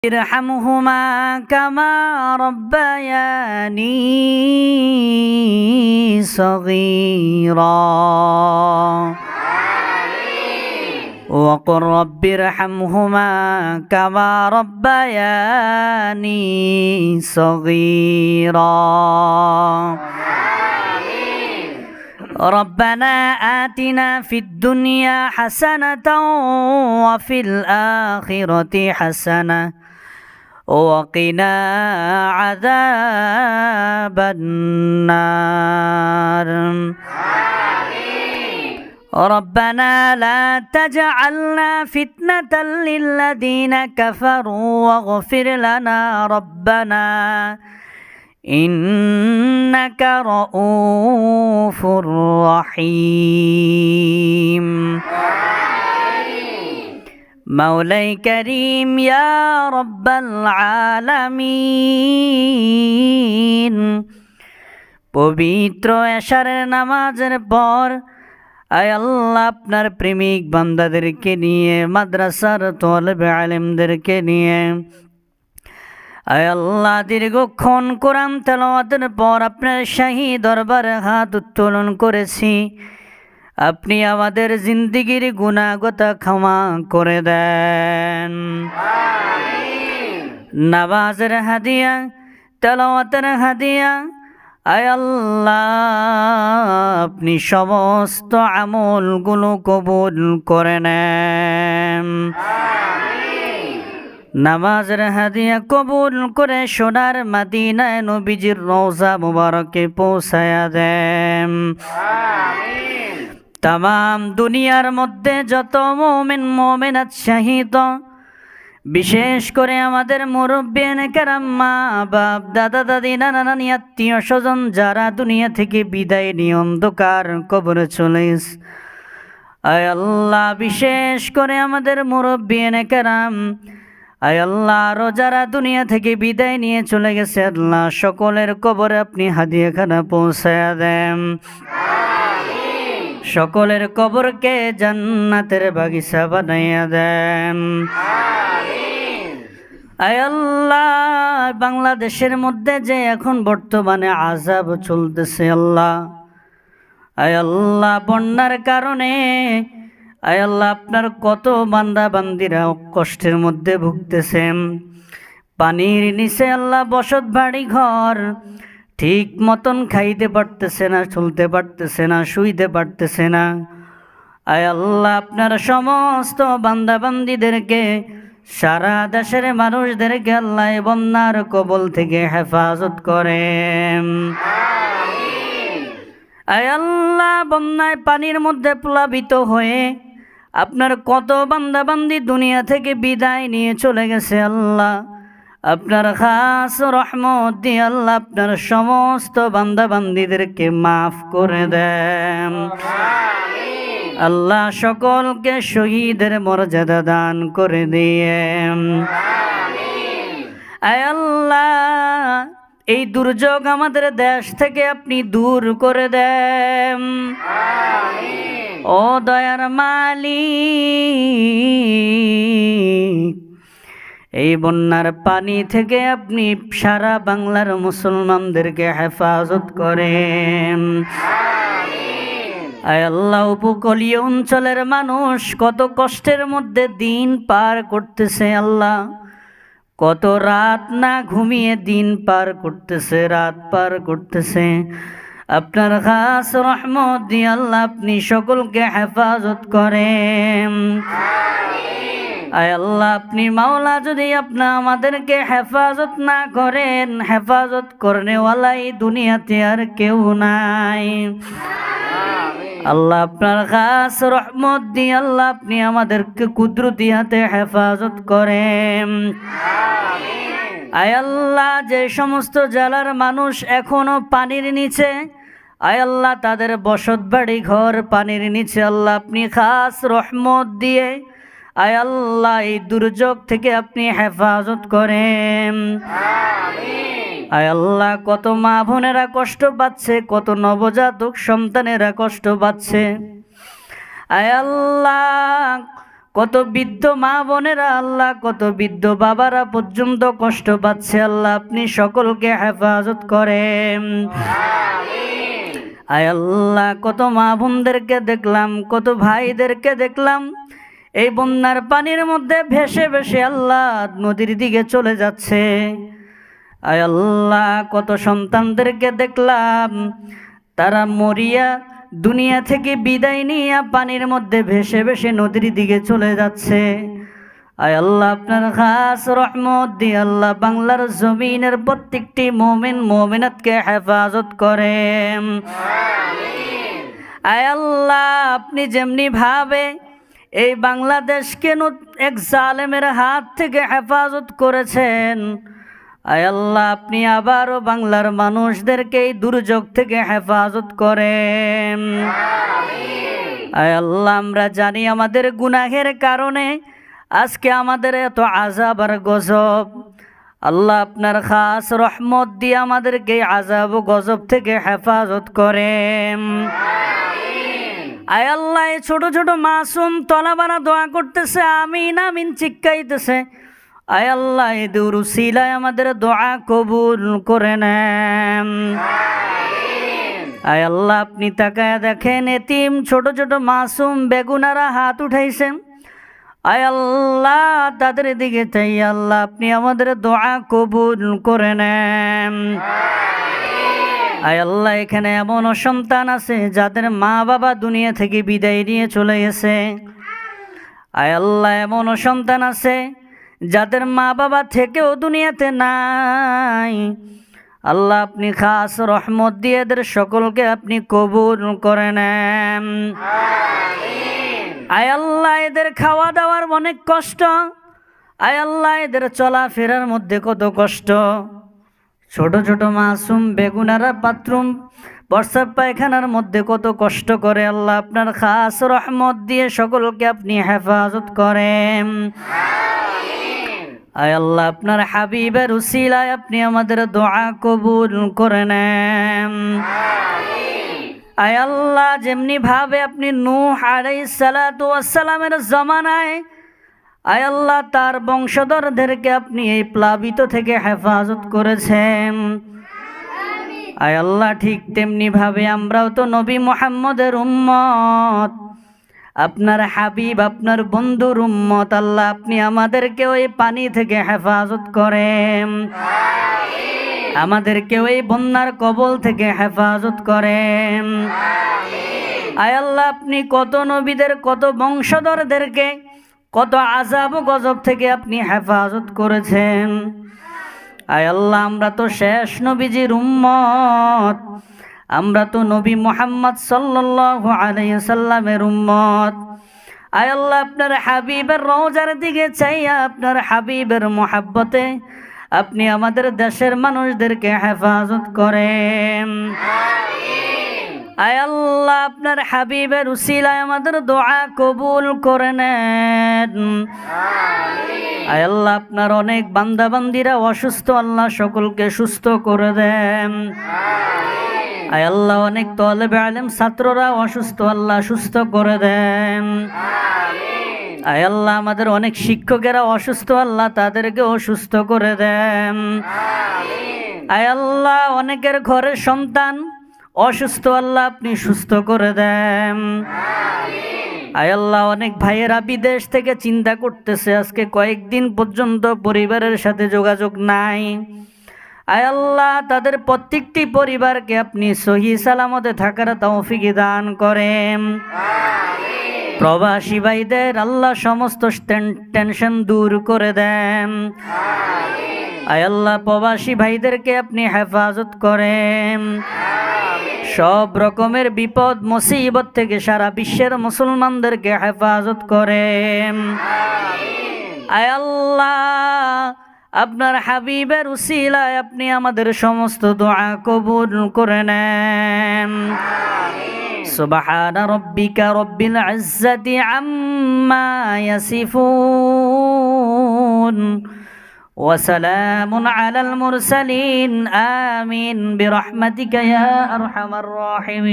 ارحمهما كما ربياني صغيرا. وقل رب ارحمهما كما ربياني صغيرا. ربنا آتنا في الدنيا حسنة وفي الآخرة حسنة وقنا عذاب النار. ربنا لا تجعلنا فتنة للذين كفروا واغفر لنا ربنا. إنك رؤوف رحيم. মৌলাই করিম রব্বাল আলামিন। পবিত্র এশারের নামাজের পর, আয় আল্লাহ, আপনার প্রেমিক বান্দাদেরকে নিয়ে, মাদ্রাসার তলবে আলেমদেরকে নিয়ে। আয় আল্লাহ, দীর্ঘক্ষণ কোরআন তেলাওয়াতের পর আপনার শাহী দরবারে হাত উত্তোলন করেছি। আপনি আমাদের জিন্দিগির গুণাগতা ক্ষমা করে দেন। নামাজের হাদিয়া, তেলাওয়াতের হাদিয়া, আয় আল্লাহ, আপনি সমস্ত আমলগুলো কবুল করে নেন। নামাজের হাদিয়া কবুল করে সোনার মাদিনায় নবীজির রওজা মুবারকে পৌঁছায়া দেন। তাম দুনিয়ার মধ্যে যত মোমেন, মোমেনাত শাহিদ। বিশেষ করে আমাদের মুরব্বিয়ান কারাম মা বাপ দাদা দাদি নানা নানি আত্মীয় স্বজন যারা দুনিয়া থেকে বিদায় নিয়ে অন্ধকার কবরে চলে গেছে। আয় আল্লাহ, বিশেষ করে আমাদের মুরব্বিয়ান কারাম, আয় আল্লাহ আরও যারা দুনিয়া থেকে বিদায় নিয়ে চলে গেছে। আল্লাহ, সকলের কবরে আপনি হাদিয়া খানা পৌঁছায়া দেন। সকলের কবরকে জান্নাতের বাগিচা বানাইয়া দেন। আয় আল্লাহ বাংলাদেশের মধ্যে যে এখন বর্তমানে আজাব চলতেছে আল্লাহ। আয় আল্লাহ বন্যার কারণে আয় আল্লাহ আপনার কত বান্দা বান্দিরা কষ্টের মধ্যে ভুগতেছেন। পানির নিচে আল্লাহ বসত বাড়ি ঘর ঠিক মতন খাইতে পারতেছে না, চলতে পারতেছে না, শুইতে পারতেছে না। আয় আল্লাহ, আপনার সমস্ত বান্দাবান্দিদেরকে, সারা দেশের মানুষদেরকে আল্লাহ বন্যার কবল থেকে হেফাজত করেন। আয় আল্লাহ, বন্যায় পানির মধ্যে প্লাবিত হয়ে আপনার কত বান্দাবান্দি দুনিয়া থেকে বিদায় নিয়ে চলে গেছে আল্লাহ। আপনার খাস রহমত দিয়ে আল্লাহ আপনার সমস্ত বান্দা বান্দিদেরকে মাফ করে দেন। আল্লাহ সকলকে শহীদের মর্যাদা দান করে দিয়ে আল্লাহ এই দুর্যোগ আমাদের দেশ থেকে আপনি দূর করে দেন। ও দয়ার মালিক এই বন্যার পানি থেকে আপনি সারা বাংলার মুসলমানদেরকে হেফাজত করেন। আল্লাহ, উপকূলীয় অঞ্চলের মানুষ কত কষ্টের মধ্যে দিন পার করতেছে আল্লাহ। কত রাত না ঘুমিয়ে দিন পার করতেছে, রাত পার করতেছে। আপনার খাস রহমত দিয়ে আল্লাহ আপনি সকলকে হেফাজত করেন। আয় আল্লাহ আপনি মাওলা যদি আপনা আমাদেরকে হেফাজত না করেন হেফাজত করনেওয়ালা এই দুনিয়াতে আর কেউ নাই। আল্লাহ আপনার খাস রহমত দিয়ে আল্লাহ আপনি আমাদেরকে কুদরতি হাতে হেফাজত করেন। আয় আল্লাহ যে সমস্ত জেলার মানুষ এখনও পানির নিচে আয় আল্লাহ তাদের বসত বাড়ি ঘর পানির নিচে আল্লাহ আপনি খাস রহমত দিয়ে আয় আল্লাহ এই দুর্যোগ থেকে আপনি হেফাজত করেন। আয় আল্লাহ কত মা বোনেরা কষ্ট পাচ্ছে কত নবজাতক সন্তানেরা কষ্ট পাচ্ছে। আয় আল্লাহ কত বৃদ্ধ মা বোনেরা আল্লাহ কত বৃদ্ধ বাবারা পর্যন্ত কষ্ট পাচ্ছে আল্লাহ আপনি সকলকে হেফাজত করেন। আয় আল্লাহ কত মা বোনদেরকে দেখলাম কত ভাইদেরকে দেখলাম এই বন্যার পানির মধ্যে ভেসে ভেসে আল্লাহ নদীর দিকে চলে যাচ্ছে। আয় আল্লাহ, কত সন্তানদেরকে দেখলাম, তারা মরিয়া দুনিয়া থেকে বিদায় নিয়ে পানির মধ্যে ভেসে ভেসে নদীর দিকে চলে যাচ্ছে। আয় আল্লাহ, আপনার খাস রহমত দিয়ে আল্লাহ বাংলার জমিনের প্রত্যেকটি মোমিন, মোমিনাতকে হেফাজত করেন। আয় আল্লাহ, আপনি যেমনি ভাবে এই বাংলাদেশকে এক জালেমের হাত থেকে হেফাজত করেছেন? আয় আল্লাহ, আপনি আবারও বাংলার মানুষদেরকে এই দুর্যোগ থেকে হেফাজত করেন। আয় আল্লাহ, আমরা জানি আমাদের গুনাহের কারণে আজকে আমাদের এত আজাব আর গজব। আল্লাহ আপনার খাস রহমত দিয়ে আমাদেরকে আজাব গজব থেকে হেফাজত করেন। আয় আল্লাহ ছোট ছোট মাসুম তলাবারা দোয়া করতেছে, আমিন আমিন চিক্কাইতেছে আয় আল্লাহ দুরুসিলায় আমাদের দোয়া কবুল করে নেন। আয় আল্লাহ, আপনি তাকায় দেখেন, এতিম ছোট ছোট মাসুম বেগুনারা হাত উঠাইছেন। আয় আল্লাহ, তাদের দিকে চাই, আল্লাহ, আপনি আমাদের দোয়া কবুল করে নেন। আয় আল্লাহ, এখানে এমন সন্তান আছে যাদের মা বাবা দুনিয়া থেকে বিদায় নিয়ে চলে গেছে। আয় আল্লাহ, এমন সন্তান আছে যাদের মা বাবা থেকেও দুনিয়াতে নাই। আল্লাহ, আপনি খাস রহমত দিয়ে এদের সকলকে আপনি কবুল করে নেন। আয় আল্লাহ, এদের খাওয়া দাওয়ার অনেক কষ্ট। আয় আল্লাহ, এদের চলাফেরার মধ্যে কত কষ্ট। ছোট ছোট মাসুম বেগুনারা বাথরুম বর্ষার পায়খানার মধ্যে কত কষ্ট করে আল্লাহ আপনার খাস রহমত দিয়ে সকলকে আপনি হেফাজত করেন। আয় আল্লাহ আপনার হাবিবের উসিলায় আপনি আমাদের দোয়া কবুল করে নেন। আয় আল্লাহ যেমনি ভাবে আপনি নূহ আলাইহিস সালাতু জমানায় আয় আল্লাহ তার বংশধরদেরকে আপনি এই প্লাবিত থেকে হেফাজত করেছেন। আয় আল্লাহ ঠিক তেমনি ভাবে আমরাও তো নবী মোহাম্মদের উম্মত। আপনার হাবিব আপনার বন্ধুর উম্মত আল্লাহ আপনি আমাদেরকে ওই পানি থেকে হেফাজত করেন। আমাদেরকে ওই বন্যার কবল থেকে হেফাজত করেন। আয় আল্লাহ আপনি কত নবীদের কত বংশধরদেরকে কত আজাব গজব থেকে আপনি হেফাজত করেছেন। আয় আল্লাহ, আমরা তো শেষ নবীজির উম্মত। আমরা তো নবী মোহাম্মদ সাল্লামের উম্মত। আয় আল্লাহ, আপনার হাবিবের রোজার দিকে চাইয়া আপনার হাবিবের মোহাব্বতে আপনি আমাদের দেশের মানুষদেরকে হেফাজত করেন। আয় আল্লাহ আপনার হাবিবের উসিলায় আমাদের দোয়া কবুল করে নেন আয় আল্লাহ আপনার অনেক বান্দা বান্দিরা অসুস্থ আল্লাহ সকলকে সুস্থ করে দেন। আয় আল্লাহ অনেক তলেবে আলেম ছাত্ররা অসুস্থ আল্লাহ সুস্থ করে দেন। আয় আল্লাহ আমাদের অনেক শিক্ষকেরা অসুস্থ আল্লাহ তাদেরকে অসুস্থ করে দেন। আয় আল্লাহ অনেকের ঘরের সন্তান অসুস্থ আল্লাহ আপনি সুস্থ করে দেন। আল্লাহ, অনেক ভাইয়েরা বিদেশ থেকে চিন্তা করতেছে, আজকে কয়েকদিন পর্যন্ত পরিবারের সাথে যোগাযোগ নাই। আল্লাহ, তাদের প্রত্যেকটি পরিবারকে আপনি সহি সালামতে থাকার তৌফিক দান করেন। প্রবাসী ভাইদের আল্লাহ সমস্ত টেনশন দূর করে দেন। আল্লাহ, প্রবাসী ভাইদেরকে আপনি হেফাজত করেন। সব রকমের বিপদ মুসিবত থেকে সারা বিশ্বের মুসলমানদেরকে হেফাজত করেন আয় আল্লাহ আপনার হাবিবের উসিলায় আপনি আমাদের সমস্ত দোয়া কবুল করে নেন سبحان ربك رب العزة عما يصفون وسلام على المرسلين. آمين. برحمتك يا أرحم الراحمين.